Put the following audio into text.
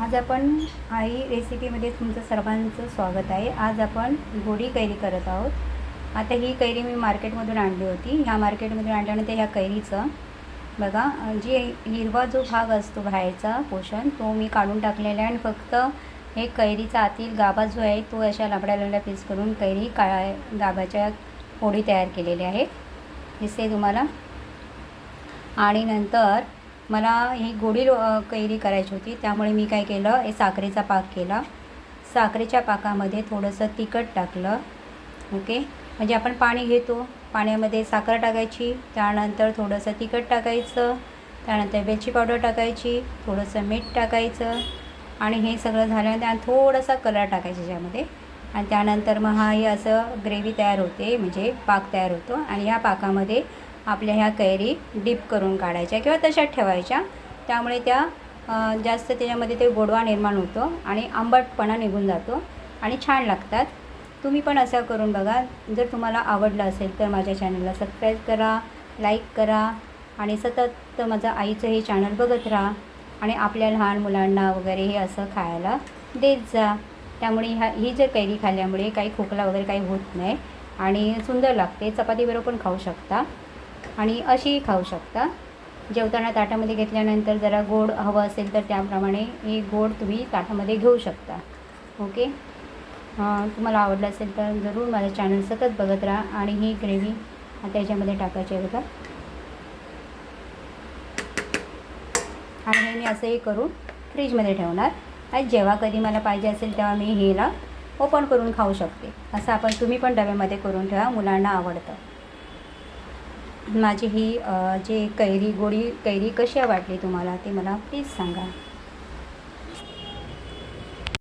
आज आपण आई रेसिपीमध्ये तुमचं सर्वांचं स्वागत आहे. आज आपण गोडी कैरी करत आहोत. आता ही कैरी मी मार्केटमधून आणली होती. ह्या मार्केटमधून आणल्यानंतर ह्या कैरीचं बघा जी हिरवा जो भाग असतो बाहेरचा पोषण तो मी काढून टाकलेला आहे. आणि फक्त हे कैरीचा आतील गाभा जो आहे तो अशा लांबड्या लांबड्या पीस करून कैरी काळ्या गाभाच्या फोडी तयार केलेल्या आहेत. दिसते तुम्हाला? आणि नंतर मला ही गोडी लो- कैरी करायची होती. त्यामुळे मी काय केलं हे साखरेचा पाक केला. साखरेच्या पाकामध्ये थोडंसं तिखट टाकलं. ओके? म्हणजे आपण पाणी घेतो. पाण्यामध्ये साखर टाकायची. त्यानंतर थोडंसं तिखट टाकायचं. त्यानंतर वेलची पावडर टाकायची. थोडंसं मीठ टाकायचं. आणि हे सगळं झाल्यानंतर आणि थोडासा कलर टाकायचा त्याच्यामध्ये आणि त्यानंतर मग हा हे असं ग्रेव्ही तयार होते. म्हणजे पाक तयार होतो. आणि ह्या पाकामध्ये आपल्या ह्या कैरी डीप करून काढायच्या किंवा तशाच ठेवायच्या. त्यामुळे त्या जास्त त्याच्यामध्ये ते गोडवा निर्माण होतो आणि आंबटपणा निघून जातो आणि छान लागतात. तुम्ही पण असं करून बघा. जर तुम्हाला आवडलं असेल तर माझ्या चॅनलला सबस्क्राईब करा लाईक करा आणि सतत माझं आईचं हे चॅनल बघत राहा आणि आपल्या लहान मुलांना वगैरे हे असं खायला देत जा. त्यामुळे ह्या ही जर कैरी खाल्ल्यामुळे काही खोकला वगैरे काही होत नाही आणि सुंदर लागते. चपातीबरोबर पण खाऊ शकता. आणि अशीही खाऊ शकता. जेवताना ताटामध्ये घेतल्यानंतर जरा गोड हवं असेल तर त्याप्रमाणे हे गोड तुम्ही ताटामध्ये घेऊ शकता. ओके? तुम्हाला आवडलं असेल तर जरूर माझं चॅनल सतत बघत राहा आणि ही ग्रेव्ही आता याच्यामध्ये टाकायची आहे बघा. आणि हे मी असंही करून फ्रीजमध्ये ठेवणार. आणि जेव्हा कधी मला पाहिजे असेल तेव्हा मी हेला ओपन करून खाऊ शकते. असं आपण तुम्ही पण डब्यामध्ये करून ठेवा मुलांना आवडतं. माझी ही जे कैरी गोडी कैरी कशी वाटली तुम्हाला ते मला प्लीज सांगा.